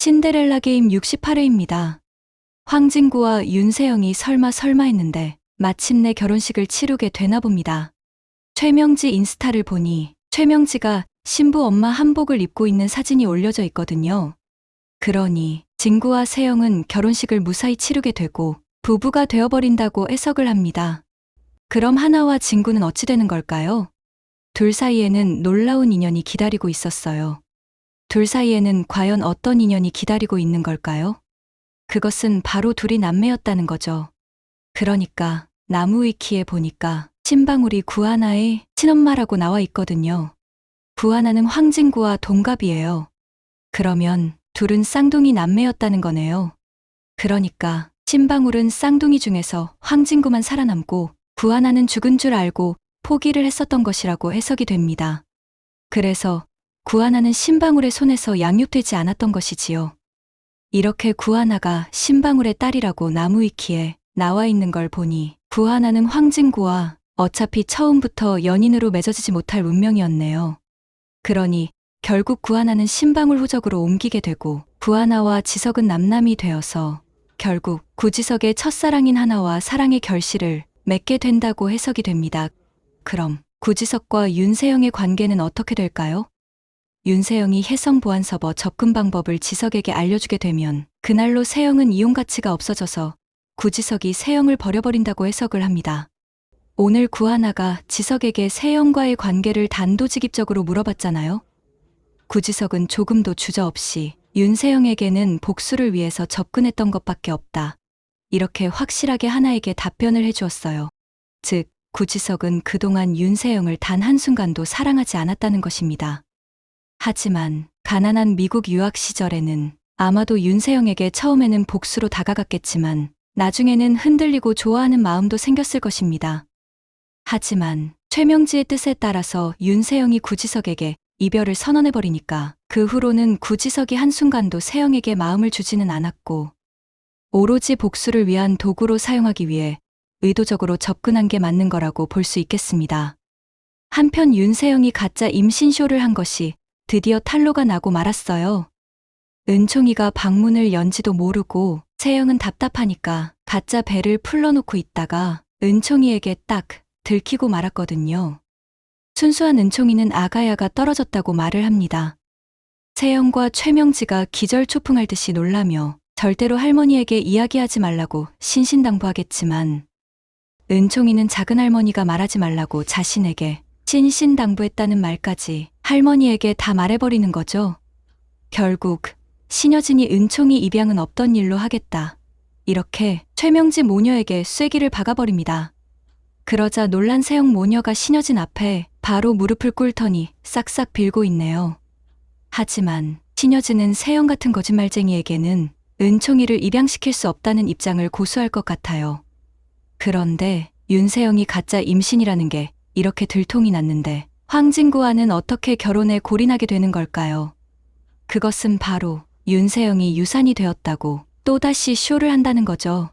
신데렐라 게임 68회입니다. 황진구와 윤세영이 설마 설마 했는데 마침내 결혼식을 치르게 되나 봅니다. 최명지 인스타를 보니 최명지가 신부 엄마 한복을 입고 있는 사진이 올려져 있거든요. 그러니 진구와 세영은 결혼식을 무사히 치르게 되고 부부가 되어버린다고 해석을 합니다. 그럼 하나와 진구는 어찌 되는 걸까요? 둘 사이에는 놀라운 인연이 기다리고 있었어요. 둘 사이에는 과연 어떤 인연이 기다리고 있는 걸까요? 그것은 바로 둘이 남매였다는 거죠. 그러니까 나무위키에 보니까 신방울이 구하나의 친엄마라고 나와 있거든요. 구하나는 황진구와 동갑이에요. 그러면 둘은 쌍둥이 남매였다는 거네요. 그러니까 신방울은 쌍둥이 중에서 황진구만 살아남고 구하나는 죽은 줄 알고 포기를 했었던 것이라고 해석이 됩니다. 그래서 구하나는 신방울의 손에서 양육되지 않았던 것이지요. 이렇게 구하나가 신방울의 딸이라고 나무 위키에 나와 있는 걸 보니 구하나는 황진구와 어차피 처음부터 연인으로 맺어지지 못할 운명이었네요. 그러니 결국 구하나는 신방울 후적으로 옮기게 되고 구하나와 지석은 남남이 되어서 결국 구지석의 첫사랑인 하나와 사랑의 결실을 맺게 된다고 해석이 됩니다. 그럼 구지석과 윤세영의 관계는 어떻게 될까요? 윤세영이 혜성 보안서버 접근 방법을 지석에게 알려주게 되면 그날로 세영은 이용 가치가 없어져서 구지석이 세영을 버려버린다고 해석을 합니다. 오늘 구하나가 지석에게 세영과의 관계를 단도직입적으로 물어봤잖아요. 구지석은 조금도 주저없이 윤세영에게는 복수를 위해서 접근했던 것밖에 없다. 이렇게 확실하게 하나에게 답변을 해주었어요. 즉, 구지석은 그동안 윤세영을 단 한순간도 사랑하지 않았다는 것입니다. 하지만 가난한 미국 유학 시절에는 아마도 윤세영에게 처음에는 복수로 다가갔겠지만 나중에는 흔들리고 좋아하는 마음도 생겼을 것입니다. 하지만 최명지의 뜻에 따라서 윤세영이 구지석에게 이별을 선언해버리니까 그 후로는 구지석이 한순간도 세영에게 마음을 주지는 않았고 오로지 복수를 위한 도구로 사용하기 위해 의도적으로 접근한 게 맞는 거라고 볼 수 있겠습니다. 한편 윤세영이 가짜 임신쇼를 한 것이 드디어 탄로가 나고 말았어요. 은총이가 방문을 연지도 모르고 세영은 답답하니까 가짜 배를 풀러놓고 있다가 은총이에게 딱 들키고 말았거든요. 순수한 은총이는 아가야가 떨어졌다고 말을 합니다. 세영과 최명지가 기절초풍할 듯이 놀라며 절대로 할머니에게 이야기하지 말라고 신신당부하겠지만 은총이는 작은 할머니가 말하지 말라고 자신에게 신신당부했다는 말까지 할머니에게 다 말해버리는 거죠. 결국 신여진이 은총이 입양은 없던 일로 하겠다. 이렇게 최명지 모녀에게 쐐기를 박아버립니다. 그러자 놀란 세영 모녀가 신여진 앞에 바로 무릎을 꿇더니 싹싹 빌고 있네요. 하지만 신여진은 세영 같은 거짓말쟁이에게는 은총이를 입양시킬 수 없다는 입장을 고수할 것 같아요. 그런데 윤세영이 가짜 임신이라는 게 이렇게 들통이 났는데 황진구와는 어떻게 결혼에 골인하게 되는 걸까요? 그것은 바로 윤세영이 유산이 되었다고 또다시 쇼를 한다는 거죠.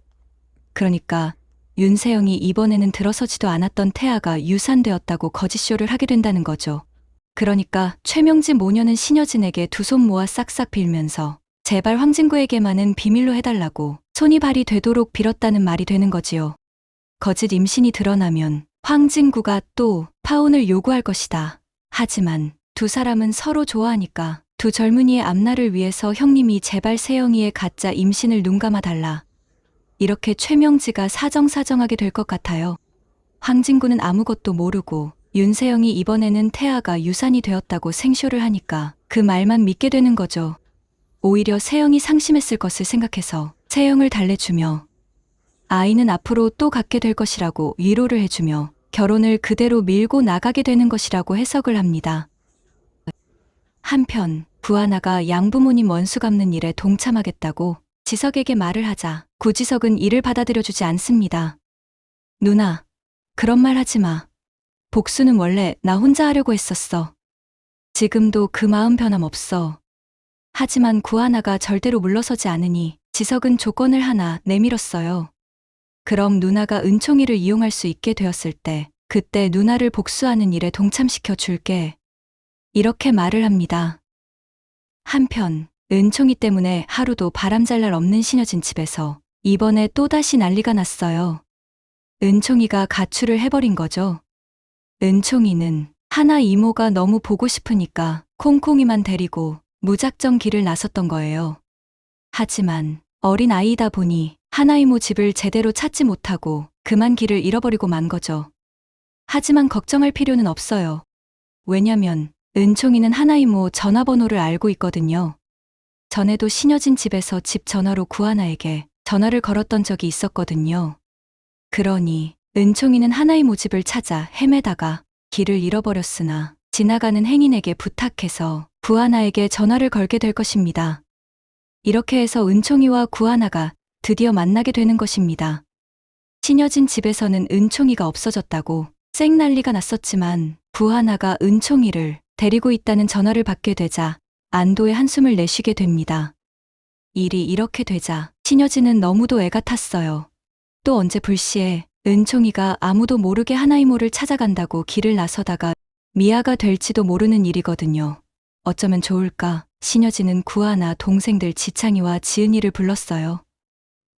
그러니까 윤세영이 이번에는 들어서지도 않았던 태아가 유산되었다고 거짓쇼를 하게 된다는 거죠. 그러니까 최명지 모녀는 신여진에게 두 손 모아 싹싹 빌면서 제발 황진구에게만은 비밀로 해달라고 손이 발이 되도록 빌었다는 말이 되는 거지요. 거짓 임신이 드러나면 황진구가 또 파혼을 요구할 것이다. 하지만 두 사람은 서로 좋아하니까 두 젊은이의 앞날을 위해서 형님이 제발 세영이의 가짜 임신을 눈감아 달라. 이렇게 최명지가 사정사정하게 될 것 같아요. 황진구는 아무것도 모르고 윤세영이 이번에는 태아가 유산이 되었다고 생쇼를 하니까 그 말만 믿게 되는 거죠. 오히려 세영이 상심했을 것을 생각해서 세영을 달래주며 아이는 앞으로 또 갖게 될 것이라고 위로를 해주며 결혼을 그대로 밀고 나가게 되는 것이라고 해석을 합니다. 한편 부하나가 양부모님 원수 갚는 일에 동참하겠다고 지석에게 말을 하자 구지석은 이를 받아들여주지 않습니다. 누나, 그런 말 하지 마. 복수는 원래 나 혼자 하려고 했었어. 지금도 그 마음 변함없어. 하지만 구하나가 절대로 물러서지 않으니 지석은 조건을 하나 내밀었어요. 그럼 누나가 은총이를 이용할 수 있게 되었을 때 그때 누나를 복수하는 일에 동참시켜 줄게. 이렇게 말을 합니다. 한편 은총이 때문에 하루도 바람잘 날 없는 신여진 집에서 이번에 또다시 난리가 났어요. 은총이가 가출을 해버린 거죠. 은총이는 하나 이모가 너무 보고 싶으니까 콩콩이만 데리고 무작정 길을 나섰던 거예요. 하지만 어린 아이다 보니 하나 이모 집을 제대로 찾지 못하고 그만 길을 잃어버리고 만 거죠. 하지만 걱정할 필요는 없어요. 왜냐면 은총이는 하나 이모 전화번호를 알고 있거든요. 전에도 신여진 집에서 집 전화로 구하나에게 전화를 걸었던 적이 있었거든요. 그러니 은총이는 하나 이모 집을 찾아 헤매다가 길을 잃어버렸으나 지나가는 행인에게 부탁해서 구하나에게 전화를 걸게 될 것입니다. 이렇게 해서 은총이와 구하나가 드디어 만나게 되는 것입니다. 신여진 집에서는 은총이가 없어졌다고 쌩 난리가 났었지만 구하나가 은총이를 데리고 있다는 전화를 받게 되자 안도의 한숨을 내쉬게 됩니다. 일이 이렇게 되자 신여진은 너무도 애가 탔어요. 또 언제 불시에 은총이가 아무도 모르게 하나이모를 찾아간다고 길을 나서다가 미아가 될지도 모르는 일이거든요. 어쩌면 좋을까 신여진은 구하나 동생들 지창이와 지은이를 불렀어요.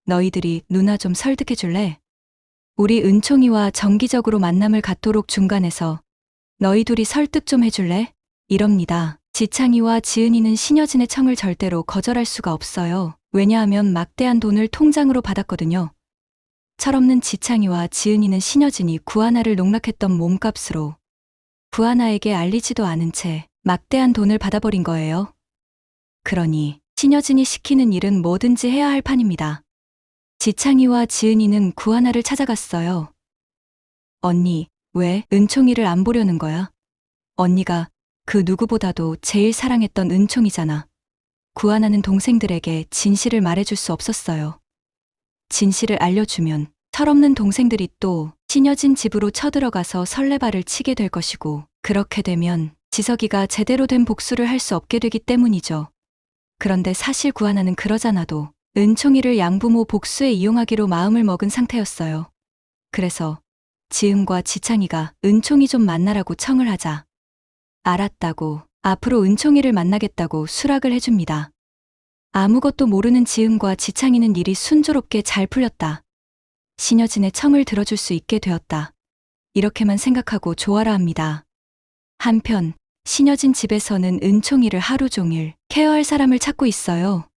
너희들이 누나 좀 설득해 줄래? 우리 은총이와 정기적으로 만남을 갖도록 중간에서 너희 둘이 설득 좀 해줄래? 이럽니다. 지창이와 지은이는 신여진의 청을 절대로 거절할 수가 없어요. 왜냐하면 막대한 돈을 통장으로 받았거든요. 철없는 지창이와 지은이는 신여진이 구하나를 농락했던 몸값으로 구하나에게 알리지도 않은 채 막대한 돈을 받아버린 거예요. 그러니 신여진이 시키는 일은 뭐든지 해야 할 판입니다. 지창이와 지은이는 구하나를 찾아갔어요. 언니, 왜 은총이를 안 보려는 거야? 언니가 그 누구보다도 제일 사랑했던 은총이잖아. 구하나는 동생들에게 진실을 말해줄 수 없었어요. 진실을 알려주면 철없는 동생들이 또 신여진 집으로 쳐들어가서 설레발을 치게 될 것이고 그렇게 되면 지석이가 제대로 된 복수를 할 수 없게 되기 때문이죠. 그런데 사실 구하나는 그러잖아도 은총이를 양부모 복수에 이용하기로 마음을 먹은 상태였어요. 그래서 지음과 지창이가 은총이 좀 만나라고 청을 하자. 알았다고 앞으로 은총이를 만나겠다고 수락을 해줍니다. 아무것도 모르는 지음과 지창이는 일이 순조롭게 잘 풀렸다. 신여진의 청을 들어줄 수 있게 되었다. 이렇게만 생각하고 좋아라 합니다. 한편 신여진 집에서는 은총이를 하루 종일 케어할 사람을 찾고 있어요.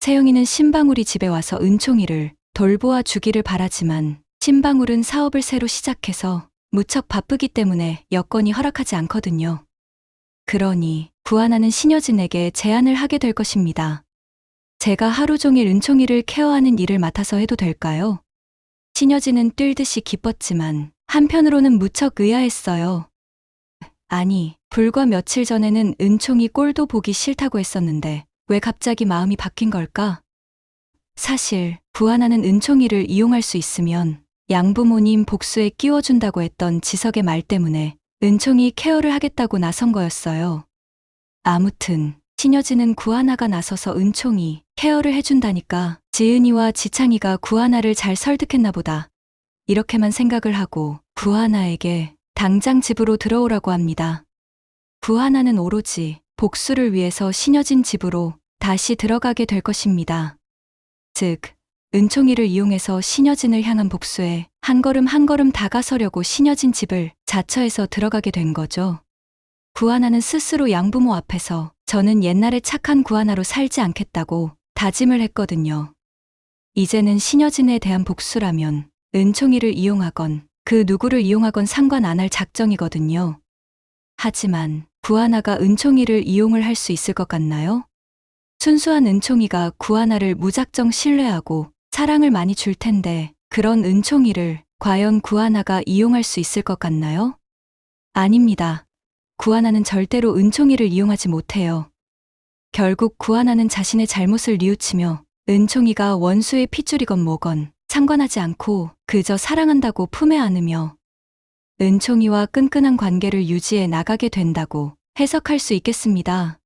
세영이는 신방울이 집에 와서 은총이를 돌보아 주기를 바라지만 신방울은 사업을 새로 시작해서 무척 바쁘기 때문에 여건이 허락하지 않거든요. 그러니 구하나는 신여진에게 제안을 하게 될 것입니다. 제가 하루 종일 은총이를 케어하는 일을 맡아서 해도 될까요? 신여진은 뛸 듯이 기뻤지만 한편으로는 무척 의아했어요. 아니, 불과 며칠 전에는 은총이 꼴도 보기 싫다고 했었는데 왜 갑자기 마음이 바뀐 걸까? 사실 구하나는 은총이를 이용할 수 있으면 양부모님 복수에 끼워준다고 했던 지석의 말 때문에 은총이 케어를 하겠다고 나선 거였어요. 아무튼 신여진은 구하나가 나서서 은총이 케어를 해준다니까 지은이와 지창이가 구하나를 잘 설득했나 보다. 이렇게만 생각을 하고 구하나에게 당장 집으로 들어오라고 합니다. 구하나는 오로지 복수를 위해서 신여진 집으로 다시 들어가게 될 것입니다. 즉, 은총이를 이용해서 신여진을 향한 복수에 한 걸음 한 걸음 다가서려고 신여진 집을 자처해서 들어가게 된 거죠. 구하나는 스스로 양부모 앞에서 저는 옛날에 착한 구하나로 살지 않겠다고 다짐을 했거든요. 이제는 신여진에 대한 복수라면 은총이를 이용하건 그 누구를 이용하건 상관 안 할 작정이거든요. 하지만 구하나가 은총이를 이용을 할 수 있을 것 같나요? 순수한 은총이가 구하나를 무작정 신뢰하고 사랑을 많이 줄 텐데 그런 은총이를 과연 구하나가 이용할 수 있을 것 같나요? 아닙니다. 구하나는 절대로 은총이를 이용하지 못해요. 결국 구하나는 자신의 잘못을 뉘우치며 은총이가 원수의 핏줄이건 뭐건 상관하지 않고 그저 사랑한다고 품에 안으며 은총이와 끈끈한 관계를 유지해 나가게 된다고 해석할 수 있겠습니다.